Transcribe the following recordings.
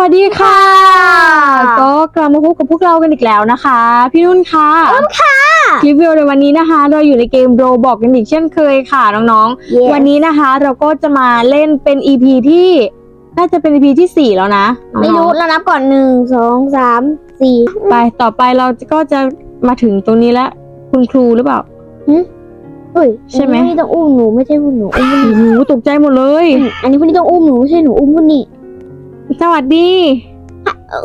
วัสดีค่ะ ก็กลับมาพบกับพวกเรากันอีกแล้วนะคะ พี่นุ่นค่ะนุ่นค่ะคลิปวิดีโอในวันนี้นะคะ เราอยู่ในเกมโรบอกกันอีกเช่นเคยค่ะน้องๆวันนี้นะคะ เราก็จะมาเล่นเป็น EP ที่น่าจะเป็น EP ที่สี่แล้วนะน้องๆไม่รู้เรานับก่อนหนึ่งสองสามสี่ไปต่อไปเราก็จะมาถึงตรงนี้แล้ว คุณครูหรือเปล่าเฮ้ยใช่ไหมอันนี้ต้องอุ้มหนูไม่ใช่อุ้มหนูอุ้มโอ้โหตกใจหมดเลยอืมอันนี้พวกนี้ต้องอุ้มหนูไม่ใช่หนูอุ้มพวกนี้ สวัสดี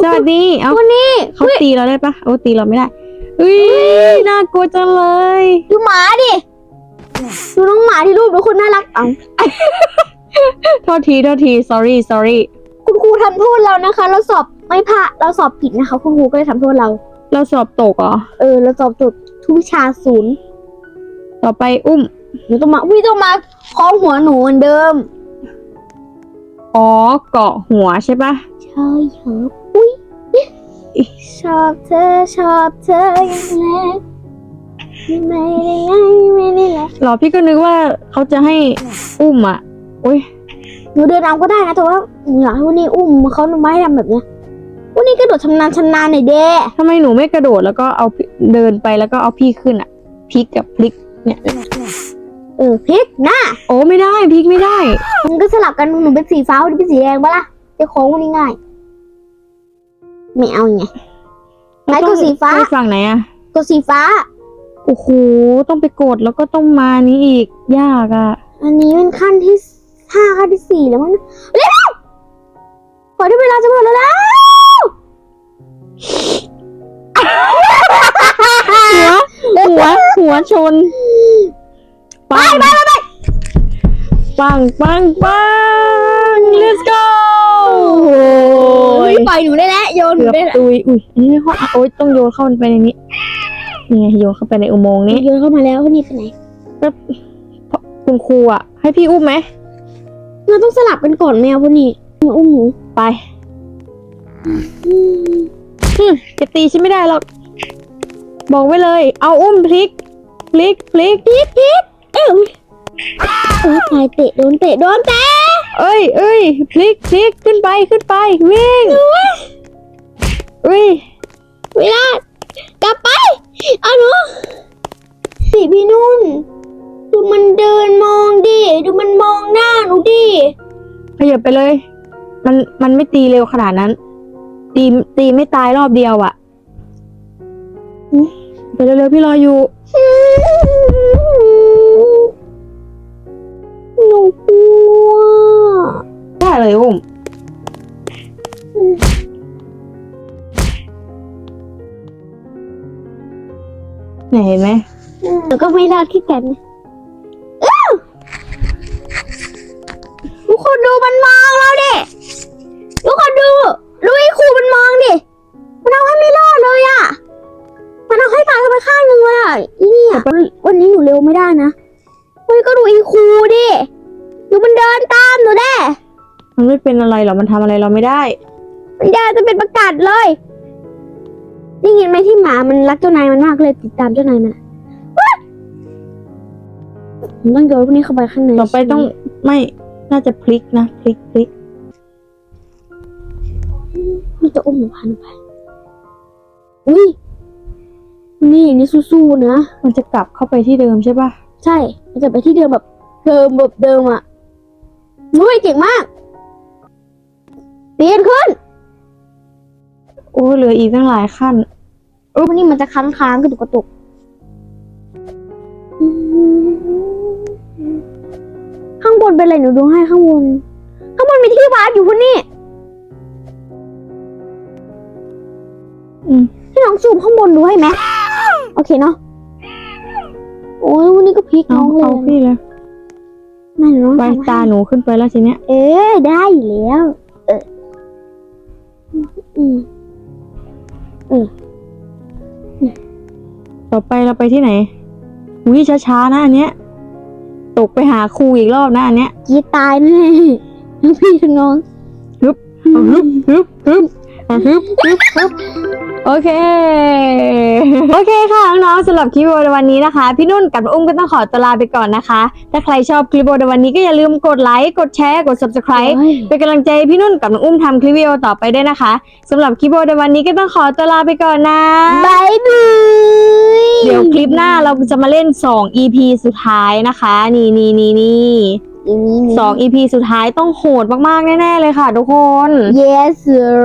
สวัสดี เอ้าพวกนี้เขาตีเราได้ปะเอาตีเราไม่ได้อุ้ยน่ากลัวจังเลย ดูหมาดิ ดูน้องหมาที่รูปดูคนน่ารักเอ้าโทษทีโทษที sorry sorry คุณครูทำโทษเรานะคะ เราสอบไม่ผ่านเราสอบผิดนะคะ คุณครูก็เลยทำโทษเรา เราสอบตกเหรอ เออ เราสอบตกทุกวิชาศูนย์ ต่อไปอุ้มหนูต้องมาพี่ต้องมาคล้องหัวหนูเหมือนเดิม อ๋อเกาะหัวใช่ปะใช่ครับอุ้ยชอบเธอชอบเธออย่างแรกไม่ได้ไงไม่ได้แหละหรอพี่ก็นึกว่าเขาจะให้อุ้มอะอุ้ยหนูเดินเอาก็ได้นะแต่ว่าหนูอยากให้วันนี้อุ้มเขาไม่ให้ทำแบบเนี้ยวันนี้กระโดดชำนาญชำนาญหน่อยเด้ทำไมหนูไม่กระโดดแล้วก็เอาเดินไปแล้วก็เอาพี่ขึ้นอะพลิกกับพลิกเนี่ย เออพลิกหน้าโอ้ไม่ได้พลิกไม่ได้ มันก็สลับกันหนูเป็นสีฟ้าวันนี้เป็นสีแดงปะล่ะจะโค้งวันนี้ง่ายไม่เอาไงไหนกดสีฟ้าไปฝั่งไหนอะกดสีฟ้าโอ้โหต้องไปกดแล้วก็ต้องมานี้อีกยากอะอันนี้เป็นขั้นที่ห้าขั้นที่สี่แล้วมั้งเร็วๆก่อนที่เวลาจะหมดแล้วนะหัวหัวหัวชน ปังปังปังปัง let's go โอ้ยปล่อยหนูได้แล้วโยนหนูเกือบได้แล้วตุยอุ้ยอันนี้เขาโอ้ยต้องโยนเข้าไปในนี้นี่ไงโยนเข้าไปในอุโมงค์นี้โยนเข้ามาแล้ววันนี้ไปไหนคุณครูอะให้พี่อุ้มไหมเราต้องสลับกันก่อนแมววันนี้มาอุ้มหนูไปอืมจะตีฉันไม่ได้หรอกบอกไว้เลย เอาอุ้มพลิกพลิกพลิกพีทพีท เอ้ยเออตายเตะโดนเตะโดนเตะเอ้ยเอ้ยพลิกพลิกขึ้นไปขึ้นไปวิ่งอุ้ยเวลากลับไปเอาหนูสิพี่นุ่นดูมันเดินมองดิดูมันมองหน้าหนูดิขยับไปเลย มันมันไม่ตีเร็วขนาดนั้น ตีตีไม่ตายรอบเดียวอะ่ะอืมไปเร็วๆพี่รออยู่หนู กลัวได้เลยอุ้มไหนเห็นไหมหนูก็ไม่รอดที่กันอ้าวทุกคนดูมันมองเราดิ ทุกคนดู ดูไอ้ครูมันมองดิ มันเอาให้ไม่รอดเลยอะมันเอาให้ตายกันไปข้างหนึ่งเลยอะอีเนี่ยวันนี้หนูเร็วไม่ได้นะเฮ้ยก็ดูไอ้ครูดิ ดูมันเดินตามหนูแด้มันไม่เป็นอะไรหรอกมันทำอะไรเราไม่ได้ มันยาจะเป็นประกาศเลยได้ยินไหมที่หมามันรักเจ้านายมันมากเลยติดตามเจ้านายมันอะว้ายผมต้องโยนพวกนี้เข้าไปข้างในต่อไปต้องไม่น่าจะพลิกนะพลิกพลิกมันจะอุ้มหนูพาหนูไปอุ้ยนี่นี่สู้ๆนะ มันจะกลับเข้าไปที่เดิมใช่ปะใช่ มันจะไปที่เดิมแบบเดิมแบบเดิมอะ นุ้ยเก่งมากเปลี่ยนขึ้น โอ้เหลืออีกตั้งหลายขั้นเออวันนี้มันจะค้างค้างๆกระตุกกระตุกข้างบนเป็นอะไรหนูดูให้ข้างบน ข้างบนมีที่วาร์ปอยู่พวกนี้อืมให้น้องซูมข้างบนดูให้ไหมโอเคเนาะโอ้ยวันนี้ก็พลิกเอาน้องเลเอายพี่เลย ไม่หนูน้องไปทำให้ตาหนูขึ้นไปแล้วทีเนี้ย เออได้อยู่แล้ว เอออืมต่อไปเราไปที่ไหนอุ้ยช้าๆนะอันเนี้ย ตกไปหาครูอีกรอบนะอันเนี้ยกรีดตายแน่ทั้งพี่ทั้งน้องเอาฮึบฮึบฮึบไป ฮึบฮึบฮึบโอเค โอเคค่ะน้องๆสำหรับคลิปวิดีโอในวันนี้นะคะ พี่นุ่นกับน้องอุ้มก็ต้องขอตัวลาไปก่อนนะคะ ถ้าใครชอบคลิปวิดีโอในวันนี้ก็อย่าลืมกดไลค์ กดแชร์ กด subscribe เป็นกำลังใจให้พี่นุ่นกับน้องอุ้มทำคลิปวิดีโอต่อไปด้วยนะคะสำหรับคลิปวิดีโอในวันนี้ก็ต้องขอตัวลาไปก่อนนะบายบายเดี๋ยวคลิปหน้าเราจะมาเล่น 2 EP สุดท้ายนะคะ นี่นี่นี่นี่ อีนี้ สอง EP สุดท้ายต้องโหดมากๆ แน่ ๆ เลยค่ะทุกคน yes sir